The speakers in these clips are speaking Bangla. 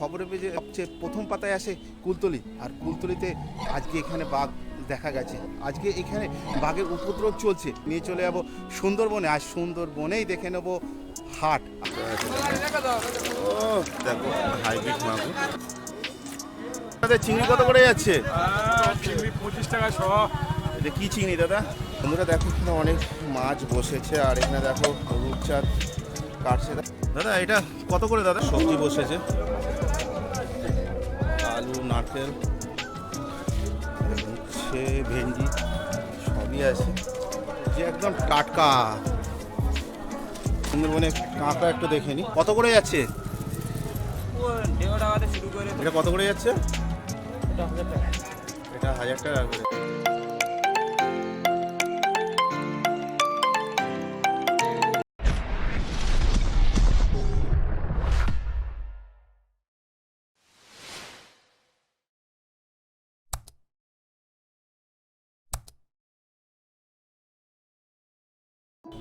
খবরের পেজে সবচেয়ে প্রথম পাতায় আসে কুলতলি। আর কুলতলিতে আজকে এখানে বাঘ দেখা গেছে। আজকে এখানে বাঘের উপদ্রব চলছে। নিয়ে চলে যাব সুন্দরবনে। আর সুন্দরবনেই দেখে নেব হাট। ও দেখো হাইব্রিড মাগুর। চিংড়ি কত করে যাচ্ছে? চিংড়ি পঁচিশ টাকা শ। এটা কি চিংড়ি দাদা? বন্ধুরা দেখো এখানে অনেক মাছ বসেছে। আর এখানে দেখো রূপচাঁদ কাটছে। দাদা এটা কত করে দাদা? সবজি বসেছে। নারকেল উচ্ছে ভেন্ডি সবই আছে। যে একদম টাটকা। সুন্দরবনে কাঁকড়া একটু দেখে নি। কত করে যাচ্ছে? এটা কত করে যাচ্ছে? এটা হাজার টাকা। এটা হাজার টাকা করে।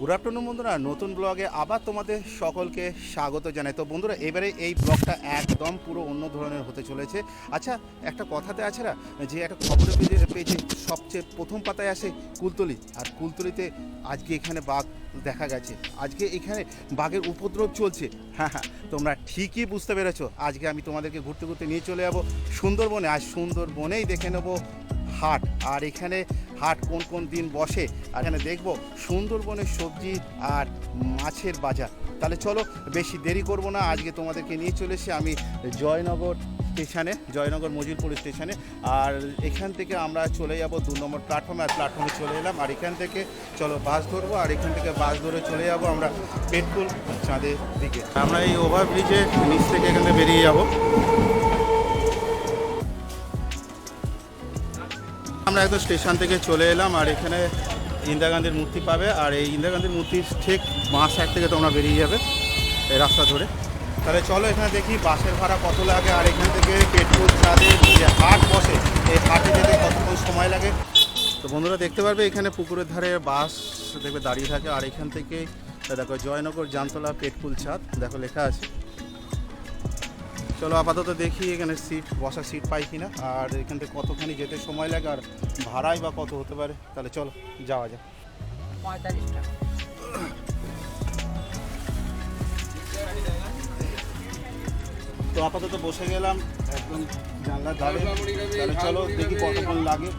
গুড আফটারনুন বন্ধুরা, নতুন ব্লগে আবার তোমাদের সকলকে স্বাগত জানাই। তো বন্ধুরা, এবারে এই ব্লগটা একদম পুরো অন্য ধরনের হতে চলেছে। আচ্ছা একটা কথাতে আছে না, যে একটা খবরের পেজে পেজে সবচেয়ে প্রথম পাতায় আসে কুলতলি। আর কুলতলিতে আজকে এখানে বাঘ দেখা গেছে। আজকে এখানে বাঘের উপদ্রব চলছে। হ্যাঁ হ্যাঁ তোমরা ঠিকই বুঝতে পেরেছ। আজকে আমি তোমাদেরকে ঘুরতে ঘুরতে নিয়ে চলে যাব সুন্দরবনে। আর সুন্দরবনেই দেখে নেব হাট। আর এখানে হাট কোন কোন দিন বসে? আর এখানে দেখব সুন্দরবনের সবজি আর মাছের বাজার। তাহলে চলো, বেশি দেরি করব না। আজকে তোমাদেরকে নিয়ে চলে এসে আমি জয়নগর স্টেশনে, জয়নগর মজিলপুর স্টেশনে। আর এখান থেকে আমরা চলে যাব দু নম্বর প্ল্যাটফর্মে, আর প্ল্যাটফর্মে চলে এলাম। আর এখান থেকে চলো বাস ধরবো, আর এখান থেকে বাস ধরে চলে যাব আমরা পেট্রোল চাঁদের দিকে। আমরা এই ওভারব্রিজে নিচ থেকে এখান থেকে বেরিয়ে যাব। আমরা একদম স্টেশন থেকে চলে এলাম আর এখানে ইন্দিরা গান্ধীর মূর্তি পাবে আর এই ইন্দিরা গান্ধীর মূর্তির ঠিক বাঁ সাইড থেকে তোমরা বেরিয়ে যাবে এই রাস্তা ধরে। তাহলে চলো এখানে দেখি বাসের ভাড়া কত লাগে আর এখান থেকে পেট্রোল চাঁদের যে হাট বসে, এই হাটে যেতে কতক্ষণ সময় লাগে? তো বন্ধুরা দেখতে পারবে এখানে পুকুরের ধারে বাস দেখবে দাঁড়িয়ে থাকে আর এখান থেকে, দেখো জয়নগর জামতলা পেটকুল ছাদ দেখো লেখা আছে। চলো আপাতত দেখি এখানে সিট বসার সিট পাই কিনা, আর এখান থেকে কতখানি যেতে সময় লাগে, আর ভাড়াই বা কত হতে পারে, তাহলে চলো, যাওয়া যাক। তো আপাতত বসে গেলাম, একদম জানলার ধারে। তাহলে চলো, দেখি কতক্ষণ লাগে।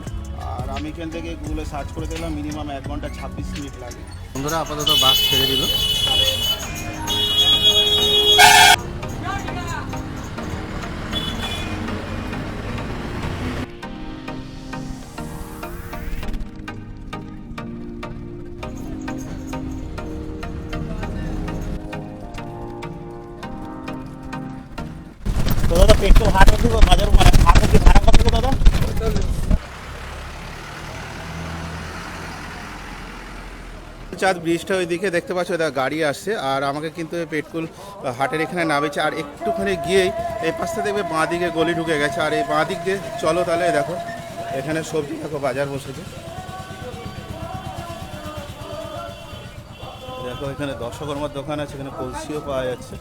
আর আমি এখান থেকে গুগলে সার্চ করে দিলাম মিনিমাম এক ঘণ্টা ছাব্বিশ মিনিট লাগে। বন্ধুরা, আপাতত বাস ছেড়ে দিল। তো দাদা পেট্রোল হাট বাজার মানে অব্দি ভাড়া কত দাদা? চাঁদ ব্রিজটা ওইদিকে দেখতে পাচ্ছ দাদা গাড়ি আসছে, আর আমাকে কিন্তু পেটকুল হাটের এখানে নামেছে। আর একটুখানি গিয়েই এই পাশটা দেখবে বাঁ দিকে গলি ঢুকে গেছে। আর এই বাঁ দিক দিয়ে চলো তাহলে দেখো, এখানে সবজি, দেখো, বাজার বসেছে। দেখো, এখানে দর্শকর্মার দোকান আছে, এখানে কলসিও পাওয়া যাচ্ছে।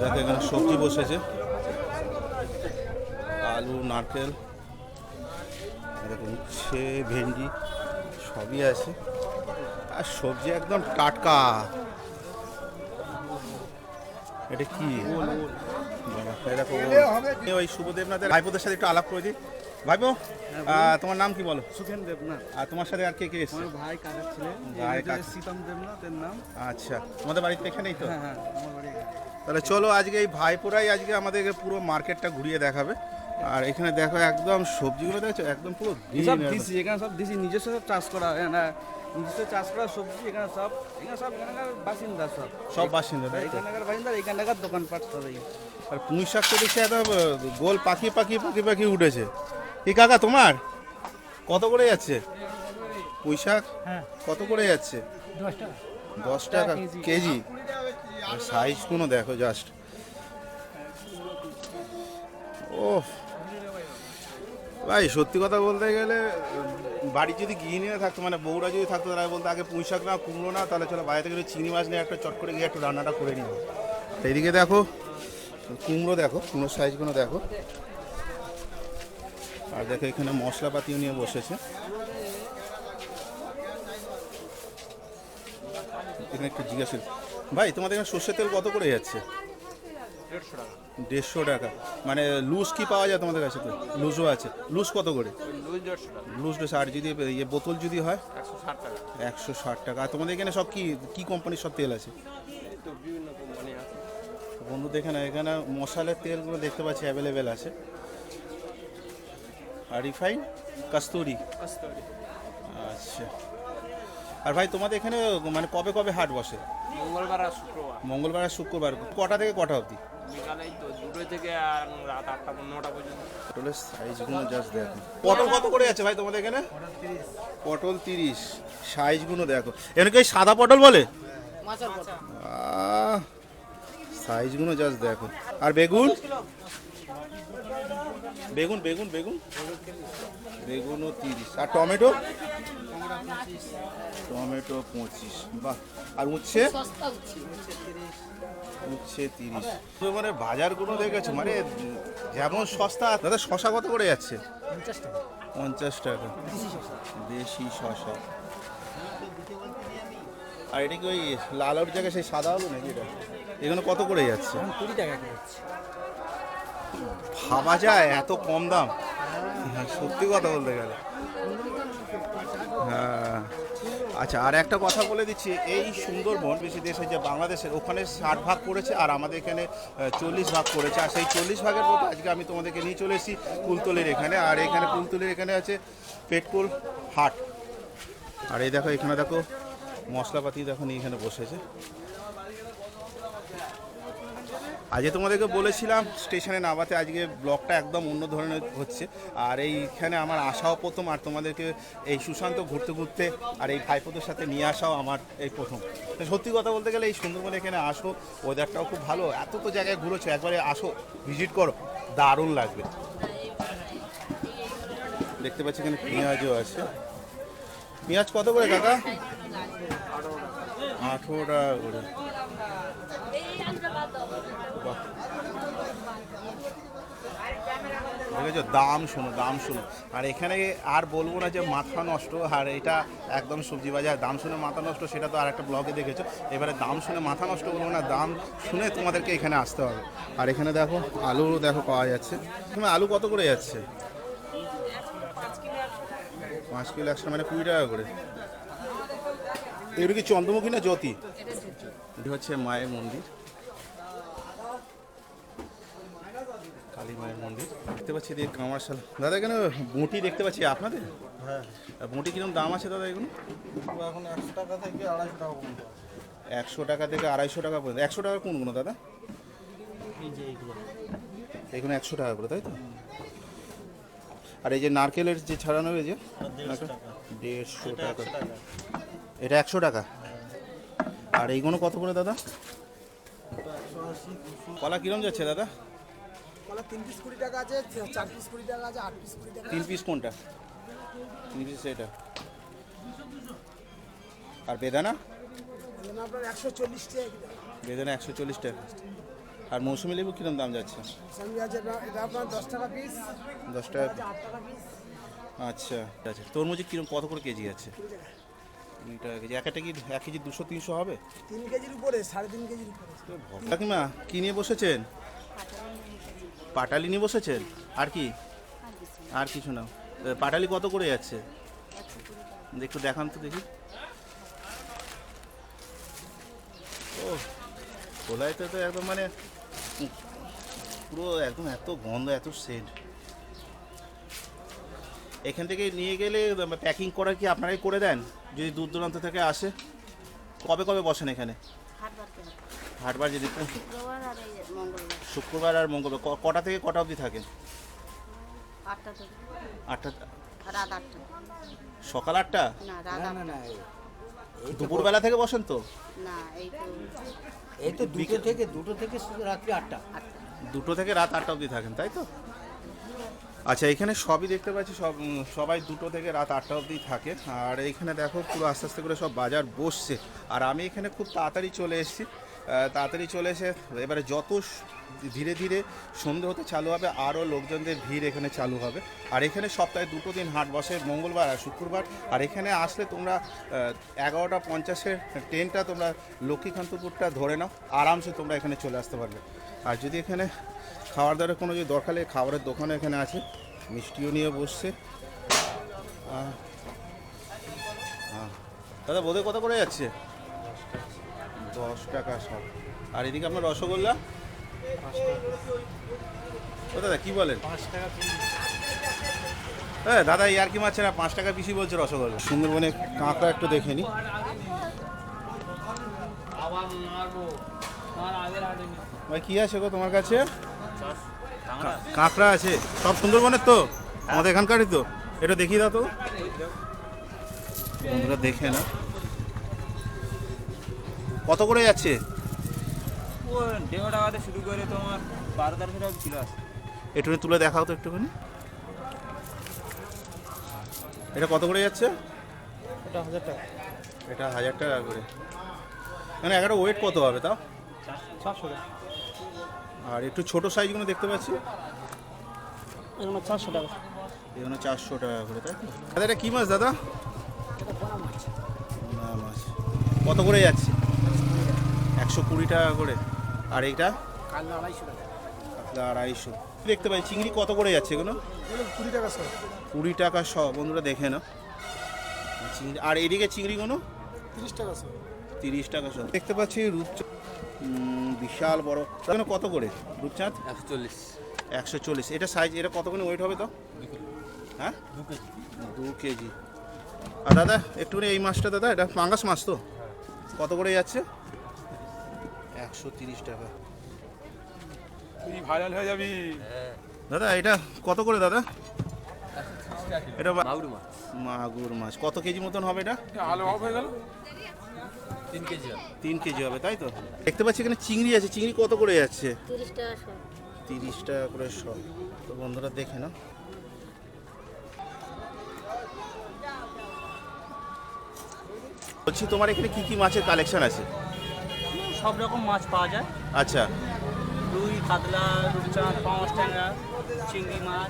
দেখো এখানে সবজি বসেছে। আলু নারকেল দেখো উচ্ছে ভেন্ডি সবই আছে। আর সবজি একদম টাটকা। এটা কি? দেখো। ওই শুভদেবনাথের ভাইপোদের সাথে একটু আলাপ করে দিই ভাইপো আহ, তোমার নাম কি বলো? সুখেন দেবনাথ। আর তোমার সাথে আর কে কে এসছে? আমার ভাই কাকার ছেলে ভাই, কাকা। সীতম দেবনাথ এর নাম। আচ্ছা তোমাদের বাড়িতে এখানেই তো? হ্যাঁ হ্যাঁ আমার বাড়ি তাহলে চলো আজকে এই ভাইপোরাই আজকে আমাদেরকে পুরো মার্কেটটা ঘুরিয়ে দেখাবে। আর এখানে দেখো একদম সবজিগুলো দেখছ একদম পুরো সব দিছি এখানে সব দিছি নিজস্ব সব চাষ করা হয় না নিজস্ব চাষ করা সবজি এখানে সব এখানে সব এখানকার বাসিন্দা সব। সব বাসিন্দা এখানকার বাসিন্দা এখানকার দোকানপাট সব এই। আর পুঁই শাক তো দেখছি একদম গোল পাখি পাখি পাখি পাখি উঠেছে। কি কাকা তোমার? কত করে যাচ্ছে? পুঁই শাক হ্যাঁ। কত করে যাচ্ছে? দশ টাকা। কেজি। সাইজ কোনো দেখো জাস্ট ও ভাই সত্যি কথা বলতে গেলে বাড়ি যদি গিয়ে নিয়ে থাকতো মানে বউরা যদি থাকতো তারা বলতো আগে পুঁই শাক না কুমড়ো না তাহলে চলো বাইরে থেকে চিনি মাছ নিয়ে একটা চট করে গিয়ে একটু রান্নাটা করে নিও এইদিকে দেখো কুমড়ো দেখো কুমড়ো সাইজগুলো দেখো। আর দেখো এখানে মশলাপাতিও নিয়ে বসেছে। এখানে একটু জিজ্ঞাসা ভাই, তোমাদের এখানে সর্ষের তেল কত করে যাচ্ছে? দেড়শো টাকা। মানে লুজ কি পাওয়া যায় তোমাদের কাছে? তো লুজও আছে। লুজ কত করে? লুজ আর যদি ইয়ে বোতল যদি হয়? একশো ষাট টাকা। আর তোমাদের এখানে সব কি কি কোম্পানির সব তেল আছে? বন্ধু দেখে না এখানে মশলার তেলগুলো দেখতে পাচ্ছি অ্যাভেলেবেল আছে। আর রিফাইন কাস্তুরি আচ্ছা। আর ভাই তোমাদের এখানে মানে কবে কবে হাট বসে? মঙ্গলবার আর শুক্রবার। মঙ্গলবার আর শুক্রবার। কটা থেকে কটা অবধি? বিকালে তো দুটো থেকে আর রাত আটটা নটা পর্যন্ত। পটলের সাইজগুলো জাস্ট দেখো। পটল কত করে আছে ভাই তোমাদের এখানে? পটল তিরিশ। সাইজগুলো দেখো। এখানে কি ওই সাদা পটল বলে? সাইজগুলো জাস্ট দেখো। আর বেগুন? বেগুন বেগুন বেগুন। বেগুনও তিরিশ। আর টমেটো? টমেটো পঁচিশ। বাহ। আর উচ্ছে? উচ্ছে। তিরিশ। তো মানে বাজারগুলো দেখেছ? মানে যেমন সস্তা দাদা শশা কত করে যাচ্ছে? পঞ্চাশ টাকা। দেশি শশা। আর এটা কি ওই লাল আলুর জায়গায় সেই সাদা আলু নাকি এটা? এগুলো কত করে যাচ্ছে? কুড়ি টাকা কিনছি ভাবা যায় এত কম দাম। হ্যাঁ, সত্যি কথা বলতে গেলে। হ্যাঁ। আচ্ছা আর একটা কথা বলে দিচ্ছি এই সুন্দরবন বেশি দেশে যে বাংলাদেশের ওখানে ষাট ভাগ করেছে আর আমাদের এখানে চল্লিশ ভাগ করেছে। আর সেই চল্লিশ ভাগের মধ্যে আজকে আমি তোমাদেরকে নিয়ে চলে এসেছি কুলতলির এখানে। আর এখানে কুলতলির এখানে আছে পেটকুল হাট। আর এই দেখো এখানে দেখো মশলাপাতি দেখো নিয়ে এখানে বসেছে। আজকে তোমাদেরকে বলেছিলাম, স্টেশনে নামাতে আজকে ব্লগটা একদম অন্য ধরনের হচ্ছে। আর এইখানে আমার আসাও প্রথম, আর তোমাদেরকে এই সুশান্ত ঘুরতে ঘুরতে আর এই ভাইপোদের সাথে নিয়ে আসাও আমার এই প্রথম। সত্যি কথা বলতে গেলে এই সুন্দরবন এখানে আসো ওয়েদারটাও খুব ভালো। এত তো জায়গায় ঘুরেছো, একবারে আসো ভিজিট করো। দারুণ লাগবে। দেখতে পাচ্ছি এখানে পেঁয়াজও আছে। পেঁয়াজ কত করে কাকা? আঠেরো টাকা করে। দেখেছ? দাম শুনো দাম শুনো। আর এখানে আর বলব না যে মাথা নষ্ট আর এটা একদম সবজি বাজার। দাম শুনে মাথা নষ্ট সেটা তো আর একটা ব্লগে দেখেছ। এবারে দাম শুনে মাথা নষ্ট বলব না দাম শুনে তোমাদেরকে এখানে আসতে হবে। আর এখানে দেখো আলু দেখো পাওয়া যাচ্ছে। তুমি আলু কত করে যাচ্ছে? পাঁচ কিলো একশো মানে কুড়ি টাকা করে। এগুলো কি চন্দ্রমুখী না জ্যোতি। এটা হচ্ছে মায়ের মন্দির। কালী মায়ের মন্দির। দেখতে পাচ্ছি এদিকে কামারশাল। দাদা এখানে বুটি দেখতে পাচ্ছি আপনাদের? হ্যাঁ। বুটি কীরকম দাম আছে দাদা এগুলো? এখন একশো টাকা থেকে আড়াইশো টাকা পর্যন্ত একশো টাকা থেকে আড়াইশো টাকা পর্যন্ত। একশো টাকা কোনগুলো দাদা? এই যে এইগুলো। এগুলো একশো টাকা করে তাই তো? আর এই যে নারকেলের যে ছাড়ানো যে দেড়শো টাকা। এটা একশো টাকা। আর এইগুলো কত করে দাদা? কলা কিরম যাচ্ছে দাদা? কলা তিন পিস কুড়ি টাকা আছে চার পিস কুড়ি টাকা আছে আট পিস কুড়ি টাকা তিন পিস কোনটা? তিন পিস এটা। আর বেদানা? এজন্য আপনার একশো চল্লিশ টাকা বেদানা একশো চল্লিশ টাকা। আর মৌসুমি লেবু কিরম দাম যাচ্ছে? এটা- আপনার দশ টাকা পিস দশ টাকা আচ্ছা আচ্ছা তরমুজে কিরম কত করে কেজি আছে? কুড়ি টাকা। কেজি। এক একটা কি এক কেজি দুশো তিনশো হবে? তিন কেজির উপরে সাড়ে তিন কেজির উপরে। কাকিমা কি নিয়ে বসেছেন? পাটালি নিয়ে বসেছেন? আর কি? আর কিছু না। পাটালি কত করে যাচ্ছে? একটু দেখান তো দেখি। ও খোলাইতে তো একদম মানে পুরো একদম এত গন্ধ এত সেন্ট এখান থেকে নিয়ে গেলে প্যাকিং করা কি আপনারাই করে দেন? যদি দূর দূরান্ত থেকে আসে। কবে কবে বসেন এখানে? হাটবার যদি শুক্রবার আর মঙ্গলবার। শুক্রবার আর মঙ্গলবার। ক- কটা থেকে কটা অবধি থাকেন? আটটা থেকে। আটটা সকাল আটটা? দুপুরবেলা থেকে বসেন তো? এই তো এই তো দুটো থেকে দুটো থেকে রাত্রি আটটা। আটটা। দুটো থেকে রাত আটটা অবধি থাকেন তাই তো? আচ্ছা এখানে সবই দেখতে পাচ্ছি, সব সবাই দুটো থেকে রাত আটটা অবধি থাকে। আর এইখানে দেখো, পুরো আস্তে আস্তে করে সব বাজার বসছে। আর আমি এখানে খুব তাড়াতাড়ি চলে এসেছি। তাড়াতাড়ি চলে এসে এবারে যত ধীরে ধীরে সন্ধে হতে চালু হবে, আরও লোকজনদের ভিড় এখানে চালু হবে। আর এখানে সপ্তাহে দুটো দিন হাট বসে, মঙ্গলবার আর শুক্রবার। আর এখানে আসলে তোমরা এগারোটা পঞ্চাশের ট্রেনটা তোমরা লক্ষ্মীকান্তপুরটা ধরে নাও, আরামসে তোমরা এখানে চলে আসতে পারবে। আর যদি এখানে খাবার দাবারের কোনো যদি দরকার লাগে খাবারের দোকানও এখানে আছে। মিষ্টিও নিয়ে বসছে। দাদা বোধহয় কত করে যাচ্ছে? দশ টাকা সব। আর এদিকে আপনার রসগোল্লা? ও দাদা কি বলেন? হ্যাঁ দাদা ইয়ার কি মারছে না পাঁচ টাকা বেশি বলছে রসগোল্লা। সুন্দরবনে কাঁকড়া একটু দেখে নি। ভাই কি আছে গো তোমার কাছে? কাঁকড়া আছে সব সুন্দরবনের তো? আমাদের এখানকারই তো। এটা দেখিয়ে দাও তো। বন্ধুরা দেখে না কত করে যাচ্ছে? ও দেড় টাকাতে শুরু করে তোমার বারো তেরোশো টাকা কিলো আছে। একটু তুলে দেখাও তো একটুখানি। এটা কত করে যাচ্ছে? এটা হাজার টাকা। এটা হাজার টাকা করে। মানে এগারো ওয়েট কত হবে তাও? চারশো টাকা। আর একটু ছোট সাইজগুলো দেখতে পাচ্ছি। এগুলো চারশো টাকা। এগুলো চারশো টাকা করে তাই তো? দাদা এটা কী মাছ দাদা? মাছ। কত করে যাচ্ছে? একশো কুড়ি টাকা করে। আর এইটা আড়াইশো টাকা। কাতলা আড়াইশো। দেখতে পাই? চিংড়ি কত করে যাচ্ছে এগুলো? কুড়ি টাকা সব। কুড়ি টাকা শ বন্ধুরা দেখে না চিংড়ি আর এদিকে চিংড়িগুলো? তিরিশ টাকা সব। তিরিশ টাকা শ দেখতে পাচ্ছি রূপচাঁদ উম, বিশাল বড়। এখানে কত করে রূপচাঁদ? একশো চল্লিশ একশো চল্লিশ। এটা সাইজ এটা কতখানি ওয়েট হবে তো? হ্যাঁ? দু কেজি। দু কেজি। আর দাদা একটুখানি এই মাছটা দাদা এটা পাঙ্গাস মাছ তো? কত করে যাচ্ছে? একশো তিরিশ টাকা। তুই ভাইরাল হয়ে যাবি। দাদা এটা কত করে দাদা? এটা মাগুর মাছ। মাগুর মাছ। কত কেজি মতন হবে এটা? আলো অফ হয়ে গেল? তিন কেজি হবে। তিন কেজি হবে তাই তো? দেখতে পাচ্ছি এখানে চিংড়ি আছে। চিংড়ি কত করে যাচ্ছে? তিরিশ টাকা শো তিরিশ টাকা করে শ তো বন্ধুরা দেখে না বলছি তোমার এখানে কি কি মাছের কালেকশন আছে? সব রকম মাছ পাওয়া যায়। আচ্ছা। রুই কাতলা রূপচাঁদ পাঁচ ট্যাংরা চিংড়ি মাছ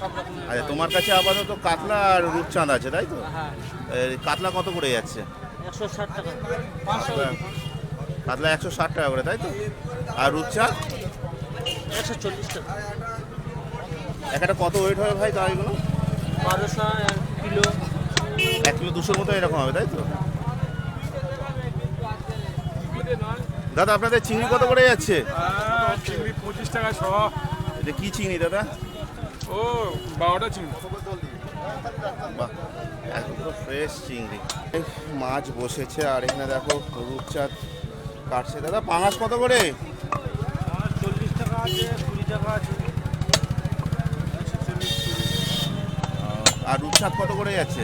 সব রকম আচ্ছা তোমার কাছে আপাতত কাতলা আর রূপচাঁদ আছে তাই তো? হ্যাঁ। কাতলা কত করে যাচ্ছে? একশো ষাট টাকা। কাতলা একশো ষাট টাকা করে তাই তো? আর রূপচাঁদ একশো চল্লিশ টাকা। একটা কত ওয়েট হবে ভাই তাই এগুলো? বারোশো কিলো। এক কিলো দুশোর মতো এরকম হবে তাই তো? দাদা আপনাদের চিংড়ি কত করে যাচ্ছে? চিংড়ি পঁচিশ টাকা শ। এটা কি চিংড়ি দাদা? ও বারোটা চিংড়ি। বাহ। একদম ফ্রেশ চিংড়ি। মাছ বসেছে, আর এখানে দেখো রূপচাঁদ কাটছে। দাদা, পাঙাশ কত করে? চল্লিশ টাকা আছে কুড়ি টাকা আছে আর রূপচাঁদ কত করে যাচ্ছে?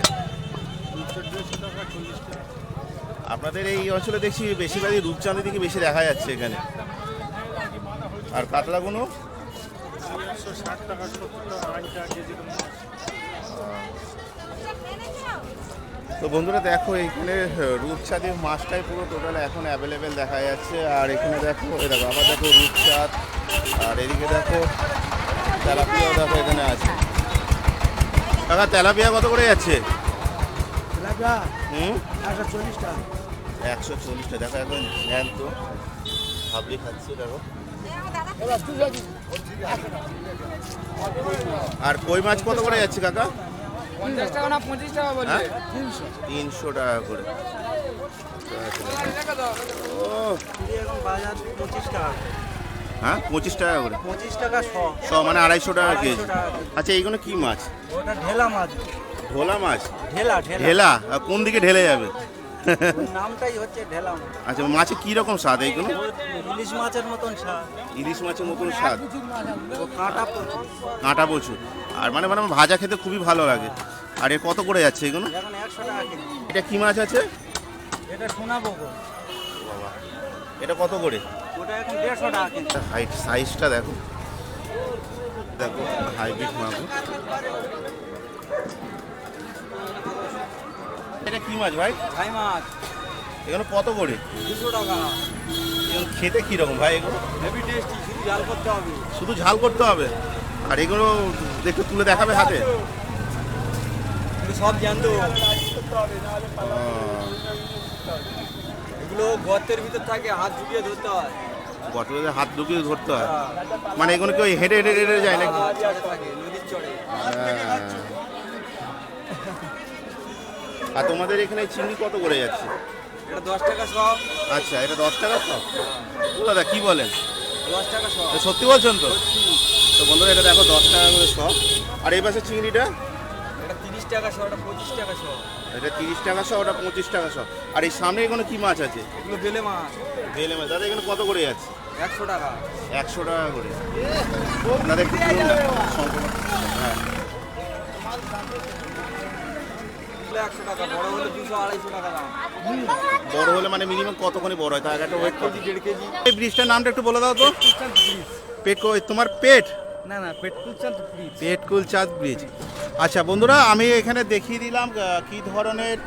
আপনাদের এই অঞ্চলে দেখছি বেশিরভাগই রূপচাঁদের দিকে বেশি দেখা যাচ্ছে এখানে। আর কাতলাগুলো একশো ষাট টাকা, সত্তর টাকা আট টাকা কেজি তো বন্ধুরা দেখো এইখানে রূপচাঁদের মাছটাই পুরো টোটাল এখন অ্যাভেলেবেল দেখা যাচ্ছে। আর এখানে দেখো এই দেখো আবার দেখো রূপচাঁদ আর এদিকে দেখো তেলাপিয়াও দেখো এখানে আছে। কাকা তেলাপিয়া কত করে যাচ্ছে? হুম? একশো চল্লিশটা। দেখো এখন ধ্যান তো ভাবলি খাচ্ছে দেখো। আর কই মাছ কত করে যাচ্ছে কাকা? হ্যাঁ? তিনশো। টাকা করে। ও। বাজার পঁচিশ টাকা হ্যাঁ পঁচিশ টাকা করে। পঁচিশ টাকা শ। মানে আড়াইশো টাকা কেজি। আচ্ছা এইগুলো কি মাছ? ওটা ঢেলা মাছ। ঢোলা মাছ? ঢেলা ঢেলা। কোন দিকে ঢেলে যাবে? নামটাই হচ্ছে ঢেলা আচ্ছা মাছে কি রকম স্বাদ এইগুলো? ইলিশ মাছের মতন স্বাদ। ইলিশ মাছের মতন স্বাদ। কাঁটা প্রচুর। কাঁটা প্রচুর। আর মানে মানে ভাজা খেতে খুবই ভালো লাগে। আর এ কত করে যাচ্ছে এগুলো? এখন একশো টাকা এটা কি মাছ আছে? এটা শোনাবো বাবা এটা কত করে? ওটা এখন দেড়শো টাকা হাইট সাইজটা দেখো। দেখো হাইব্রিড মাগুর এটা কি মাছ ভাই? ছাই মাছ। এগুলো কত করে? দুশো টাকা। এগুলো খেতে কীরকম ভাই এগুলো? হেভি টেস্টি শুধু জাল করতে হবে। শুধু ঝাল করতে হবে? আর এগুলো একটু তুলে দেখাবে হাতে? সব জানতো এগুলো গর্তের ভিতর থাকে হাত ঢুকিয়ে ধরতে হয়। বটলে হাত ঢুকিয়ে ধরতে হয়? মানে এগুলো কি ওই হেঁটে হেঁটে হেঁটে যায় নাকি? নদীর চড়ে। হ্যাঁ। আর তোমাদের এখানে চিংড়ি কত করে যাচ্ছে? এটা দশ টাকা সব। আচ্ছা এটা দশ টাকা সব? ও দাদা কি বলেন? দশ টাকা সব। সত্যি বলছেন তো? তো বন্ধুরা এটা দেখো দশ টাকা করে সব। আর এই পাশে চিংড়িটা? এটা তিরিশ টাকা সব এটা পঁচিশ টাকা সব। এটা তিরিশ টাকা সব ওটা পঁচিশ টাকা সব। আর এই সামনে এখানে কি মাছ আছে? এগুলো বেলে মাছ। বেলে মাছ। দাদা এখানে কত করে যাচ্ছে? একশো টাকা। একশো টাকা করে। আপনাদের সম্পূর্ণ। হ্যাঁ। এগুলো একশো টাকা বড় হলে দুশো আড়াইশো টাকা দাম। বড় হলে মানে মিনিমাম কতখানি বড় হয়? তার একটা ওয়েট কেজি দেড় কেজি। এই ব্রিজটার নামটা একটু বলে দাও তো। পেট তোমার পেট? না না পেট চাল ব্রিজ পেটকুল চাঁদ ব্রিজ আচ্ছা বন্ধুরা, আমি এখানে দেখিয়ে দিলাম কি ধরনের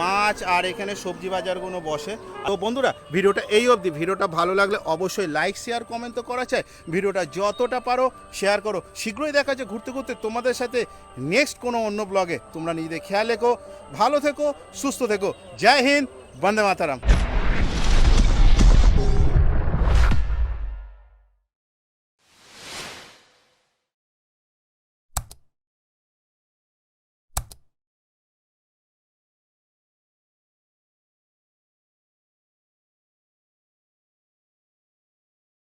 মাছ আর এখানে সবজি বাজারগুলো বসে। তো বন্ধুরা, ভিডিওটা এই অবধি। ভিডিওটা ভালো লাগলে অবশ্যই লাইক শেয়ার কমেন্ট তো করা চাই। ভিডিওটা যতটা পারো শেয়ার করো। শীঘ্রই দেখা যায় ঘুরতে ঘুরতে তোমাদের সাথে নেক্সট কোনো অন্য ব্লগে তোমরা নিজেদের খেয়াল রেখো, ভালো থেকো, সুস্থ থেকো। জয় হিন্দ, বন্দে মাতারাম।